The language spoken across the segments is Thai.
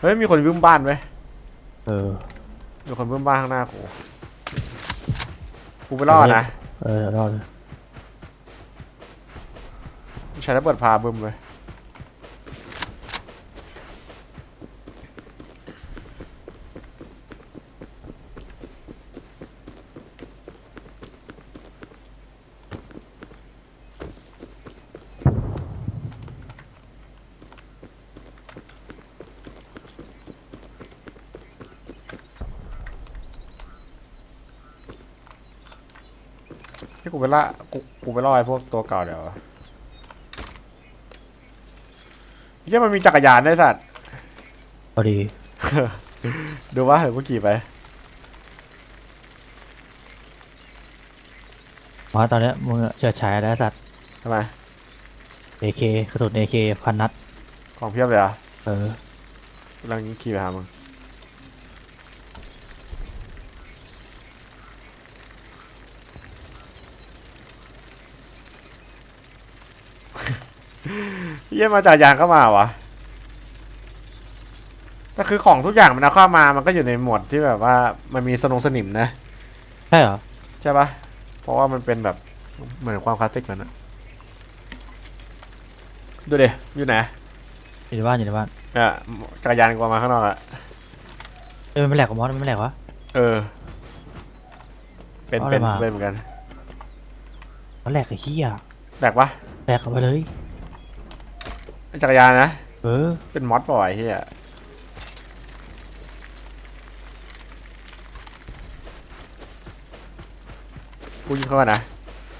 เฮ้ยมีคนวิ่งบ้านไว้ยเออ มีคนวิ่งบ้านข้างหน้ากูกูไปรอดนะเออรอดเลยใช้ระเบิดพาบึ้มเลย กูไปล่ากูกูไปล่อไอ้พวกตัวเก่าเดี๋ยวเหี้ยมันมีจักรยานได้วยสัตว์พอดี ดูว่าเดี๋ยวกูขี่ไปมาตอนเนี้ยมึงเฉิดฉายแล้วสัตว์ทำไม AK กระสุน AK พันนัด ของเพียบเลยเหรอะเออกำลังขี่ไปหามึง ยี่ยมาจากยานก็มาวะแต่คือของทุกอย่างมันเอาเข้ามา มันก็อยู่ในหมวดที่แบบว่ามันมีสนงสนิมนะ ใช่เหรอ ใช่ปะเพราะว่ามันเป็นแบบเหมือนความคลาสสิกมันนะดูดิอยู่ไหน อยู่ในบ้านอยู่ในบ้านเนี่ยจักรยานกูเอามาข้างนอกอะเออมันไม่แหลกกับมอสมันไม่แหลกวะ เออ เป็นเอาอะไรเป็นมา เป็นเหมือนกันมันแหลกไอ้เหี้ยแบกปะแหลกเข้าไปเลย จักรยานนะ เออ เป็นมอสปล่อยเฮียกูยิงเขาก่อนนะ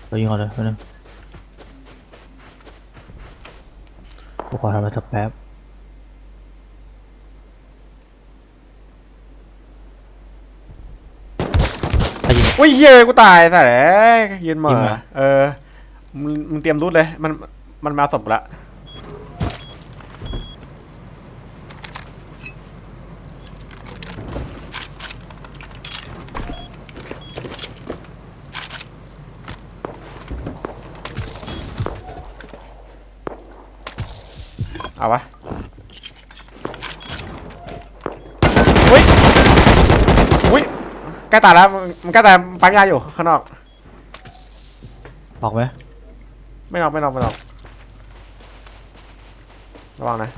เรายิงก่อนเลยแป๊บนึงกูขอทำอะไรสักแป๊บใครยิง อุ้ยเฮียกูตายสัตว์เอ้ยยืนเหม่ยิองเหรอเออมึงมึงเตรียมรูดเลย มันมันมาศพละ เอาวะอุ้ยอุ้ยใกล้ตายแล้วมันมันใกล้ตายปั๊มยาอยู่ข้างนอก ออกไหมไม่นอกไม่นอกไม่นอกระวังนะ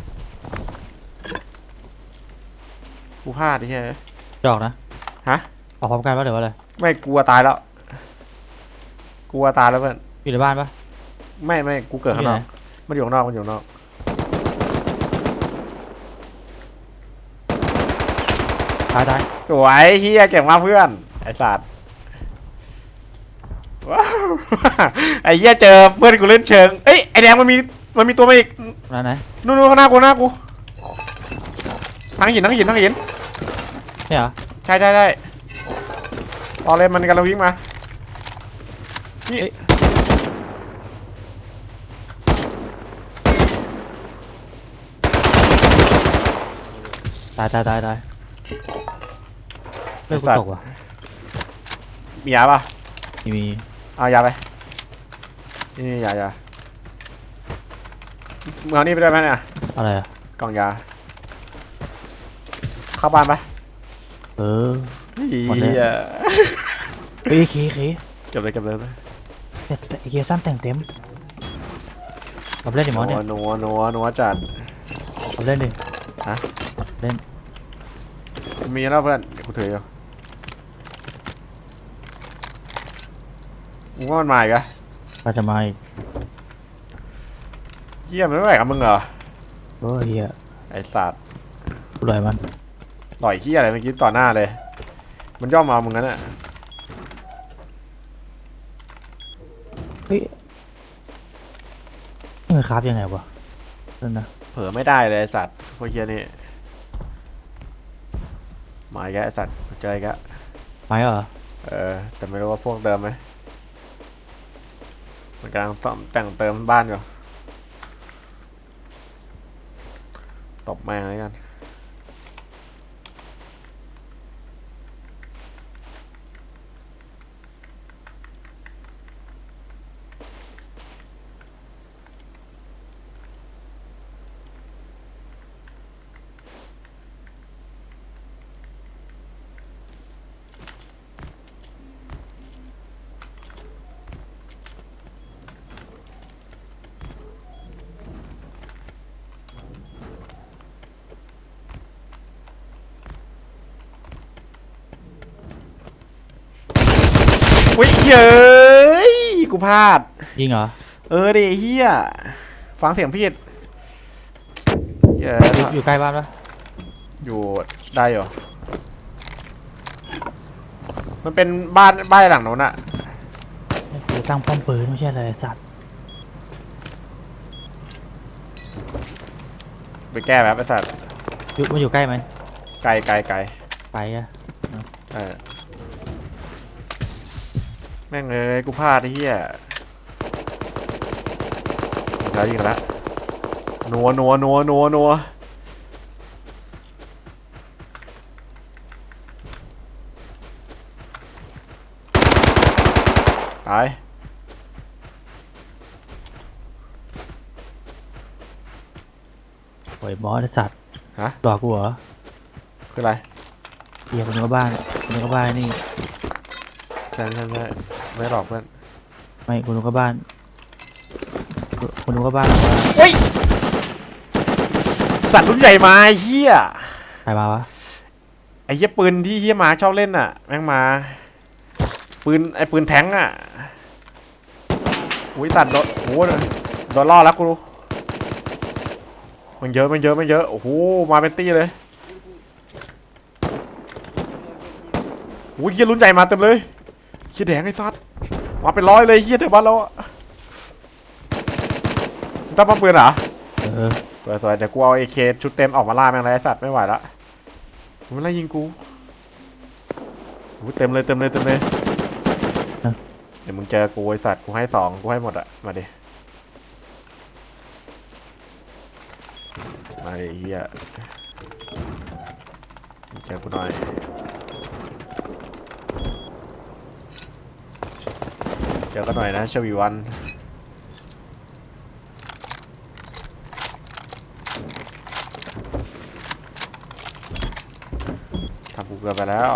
กูพลาดดิเฮ้ยจะออกนะ ฮะ ออกพร้อมกันปะหรือว่าอะไร ไม่กลัวตายแล้วกลัวตายแล้วเพื่อนอยู่ในบ้านปะไม่ไม่กูเกิดข้างนอกอยู่ไหมันอยู่ข้างนอกมันอยู่ข้างนอก ตายตายสวยเฮียเก่งมากเพื่อน ไอสัตว์ว้าวไอเฮียเจอเพื่อนกูเล่นเชิง เอ้ยไอแดงมันมีมันมีตัวมาอีกนั่นไหนนู่นนู่นข้างหน้ากูหน้ากูทั้งหินทั้งหินทั้งหินเนี่ยเหรอใช่ใช่ใช่รอเลยมันกำลังวิ่งมานี่เอ้ยตายตายตายตาย เลือดกูตกว่ะมียาป่ะมีมีเอายาไปนี่นี่ยายามึงเอานี่ไปได้ไหมเนี่ยอะไรอะกล่องยา เข้าบ้านปะเออเฮีหมดแล้วยเฮ้ยเคเคเก็บเลยเก็บเลยแต่แต่ไอ้เกียร์สั้นแต่งเต็มกับเล่นดิมอสเนี่ยนัวนัวนัวจัดกับเล่นดิมีแล้วเพื่อนเดี๋ยวกูถืออยู่ มึงว่ามันมาอีกอะก็จะมาอีกเฮียมันไม่ไหวกับมึงเหรอ โอ้ยเฮียไอสัตว์กูลอยมันต่อยเฮียอะไรเมื่อกี้ต่อหน้าเลย มันย่อมมามึงงั้นอะเฮ้ยนี่มันคราฟยังไงวะนั่นนะเผลอไม่ได้เลยไอสัตว์พวกเฮียนี่มาอีกแล้วไอสัตว์เจออีกแล้วไม้เหรอ เออแต่ไม่รู้ว่าพวกเดิมไหม มันกำลังซ่อมแต่งเติมบ้านอยู่ตบแม่งเลยกัน อุ้ยเย้ยกูพลาดยิงเหรอเออดิเฮียฟังเสียงพี่เย้อยู่อยู่ใกล้บ้านปะอยู่ได้อยู่มันเป็นบ้านบ้านหลังโน้นอะกูตั้งป้อมปืนไม่ใช่เลยสัตว์ไปแก้แบบไอ้สัตว์อยู่มันอยู่ใกล้ไหมไกลไกลไกลไปอะเออ แม่งเอ้ยกูพลาดไอ้เหี้ยยิงแล้วยิงแล้วนัวนัวนัวนัวนัวตายโอ้ยบอสไอ้สัตว์ฮะหลอกกูเหรอคืออะไรเฮียคนนึงก็บ้านคนนึงก็บ้านนี่ ใช่ใช่ใช่ ไม่หลอกเพื่อนไม่คนนึงก็บ้านคนคนนึงก็บ้านเฮ้ยสัตว์รุ่นใหญ่มาไอ้เหี้ยใครมาวะไอ้เหี้ยปืนที่เหี้ยมาชอบเล่นอะ แม่งมา ปืนไอ้ปืนแทงอะอุ้ยตัดโดนโอ้โหโดนล่อแล้วกูมันเยอะมันเยอะมันเยอะโอ้โหมาเป็นตี้เลยโอ้ยเหี้ยรุ่นใหญ่มาเต็มเลย เหี้ยแดงไอ้ซัดมาเป็นร้อยเลยเหี้ยแถวบ้านเราอะตั้งป้อมปืนเหรอเออสวยสวยเดี๋ยวกูเอาเอเคชุดเต็มออกมาล่าแม่งเลยไอ้สัตว์ไม่ไหวละมันไล่ยิงกูเต็มเลยเต็มเลยเต็มเลยเดี๋ยวมึงเจอกูไอ้สัตว์กูให้สองกูให้หมดอะมาดิมาดิเฮียเจอกูหน่อย เจอกันหน่อยนะชวีวันทำกูเกินไปแล้ว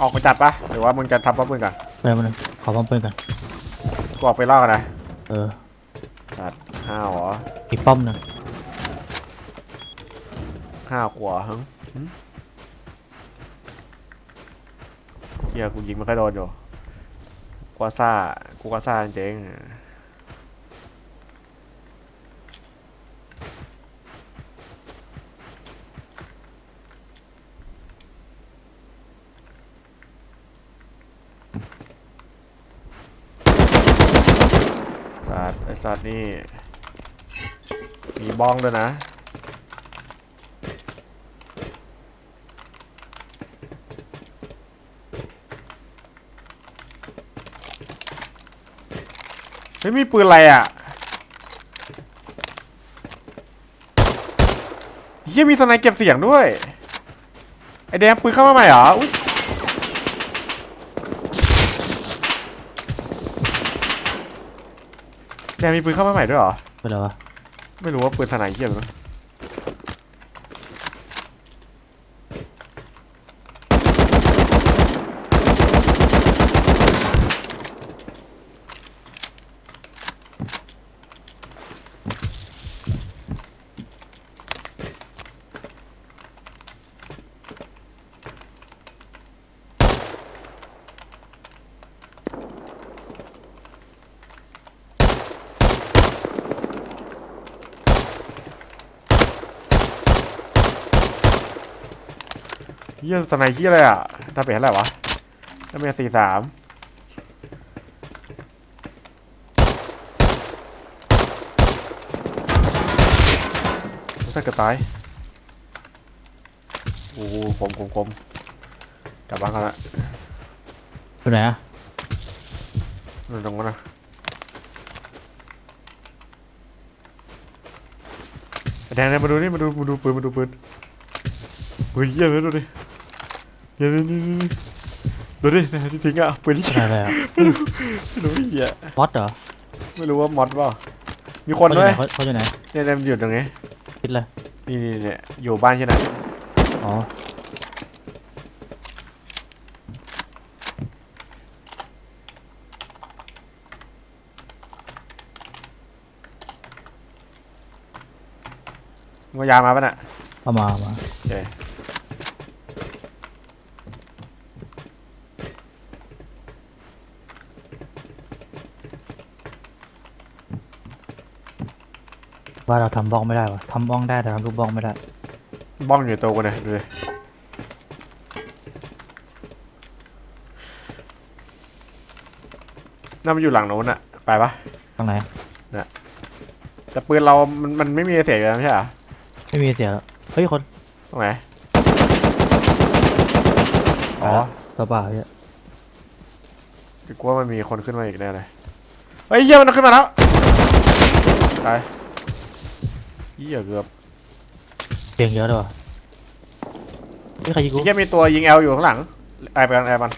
ออกไปจัดปะหรือว่ามึงจะทำป้อมปืนก่อนไปมันงขอป้อมปืนก่อนกูออกไปล่อกันนะ เออจัดห้าวเหรออีกป้อมหนึ่ง ห้าวกว่าฮึหึเฮียกูยิงไม่ค่อยโดนอยู่กว่าซ่ากูก็ซ่าจริงๆสัตว์ไอสัตว์นี่ มีบ้องด้วยนะ ไม่มีปืนอะไรอะเฮียมีสไนเก็บเสียงด้วย ไอแดงปืนเข้ามาใหม่เหรออุ๊ยแดงมีปืนเข้ามาใหม่ด้วยเหรอไปเลยวะไม่รู้ว่าปืนสไนเฮียหรือ เปล่าเฮียสไนเฮียอะไรอะดาเมจเท่าไหร่วะดาเมจสี่สามรู้สึกกระตาย โอ้โหคมคมคมกลับบ้านกันละไปไหนอะนั่นตรงนั้นนะแดงแดงมาดูนี่มาดูมาดูปืนมาดูปืนปืนเยี่ยมเลยดูดิ เดี๋ยวนี่นี่นี่ดูดินะที่ทิ้งอะปืนที่ไปไหนเลยอะไม่รู้ไม่รู้ไอ้เหี้ยมอสเหรอไม่รู้ว่ามอดเปล่ามีคนเขาอยู่ด้ไหวนยเขาเขาอยู่ไหนเนี่ยเนี่ยมันอยู่ตรงนี้คิดเลยนี่นี่เนี่ยอยู่บ้านใช่ไหมอ๋อมึงเอายามาปะน่ะเอามาเอามาโอเค ว่าเราทำบ้องไม่ได้วะทำบ้องได้แต่ทำลูกบ้องไม่ได้ บ้องอยู่ในตัวกูเนี่ยดูดิน่ามันอยู่หลังโน้นอะไปปะตรงไหน แต่ปืนเรา มันมันไม่มีเสียงอยู่แล้วไม่ใช่เหรอไม่มีเสียงแล้วเฮ้ยคนตรงไหนอ๋อ ตัวเปล่าเนี่ยกูว่ามันมีคนขึ้นมาอีกแน่เลย เฮ้ยเหี้ยมันขึ้นมาแล้ว ตาย เหี้ยเกือบเสียงเยอะด้วยวะเฮ้ยใครยิงกูเหี้ยมีตัวยิงแอลอยู่ข้างหลังแอบไปกันแอบมัน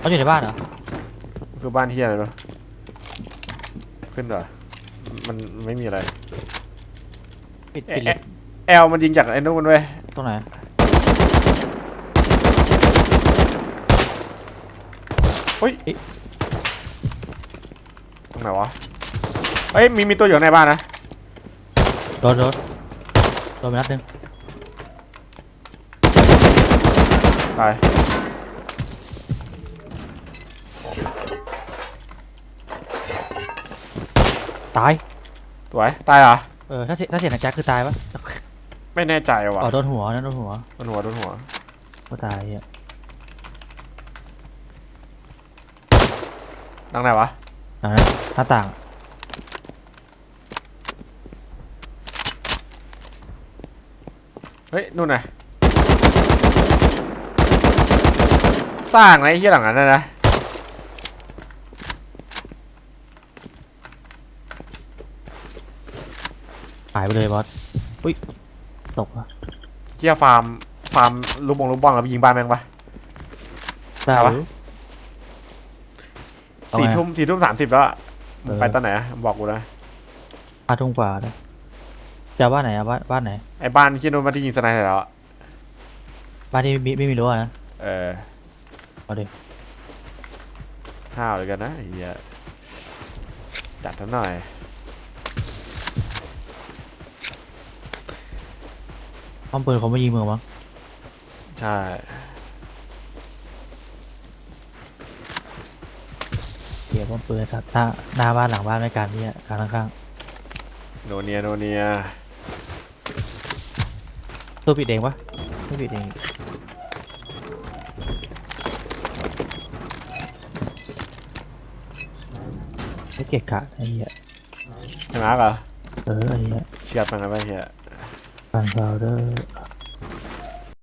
เขาอยู่ในบ้านเหรอคือบ้านเหี้ยอะไรปะขึ้นเหรอมันไม่มีอะไรปิดปิดเลยแอลมันยิงจากไอ้นู่นมันเว้ยตรงไหน เฮ้ยตรงไหนวะเฮ้ยมีมีตัวอยู่ในบ้านนะโดนโดนโดนไปนัดหนึงตายตายสวยตายเหรอเออถ้าเสียถ้าเสียงนักแจ็คคือตายปะไม่แน่ใจว่ะอ๋อโดนหัวนั่นโดนหัวโดนหัวโดนหัวก็ตายอะ ดังไหนวะหลังนั้นหน้าต่าง เฮ้ยนู่นไงสร้างนะไอ้ที่หลังนั้นนะนะหายไปเลยบอส อุ้ย ตกอะเที่ยฟาร์มฟาร์มลูกบงลูกบ้องแล้วไปยิงบ้านแม่งปะได้เอาวะ อยู่เอา สี่ไงทุ่มสี่ทุ่มสามสิบแล้วอะเออไปตอนไหนอะบอกกูนะ ห้าทุ่งกว่าเลยจะเอาบ้านไหนอะบ้านบ้านไหน ไอ้บ้านที่นู่นมาที่ยิงสไนเปอร์แล้วอะบ้านที่ไม่ไม่มีรั้วนะเออเอาดิห้าวเลยกันนะไอ้เหี้ยจัดท่าหน่อย ป้อมปืนเขาไม่ยิงมึงมั้งใช่ เสียป้อมปืนสัตว์หน้าหน้าบ้านหลังบ้านไม่การเนี่ยการข้างโนเนียโนเนียๆตัวปิดเองปะไม่ปิดเองไม่เกะกะไอ้เหี้ยใช่ไหมเหรอเออไอ้เหี้ยเชียดมันนะไปเหี้ยฟันพาวเดอร์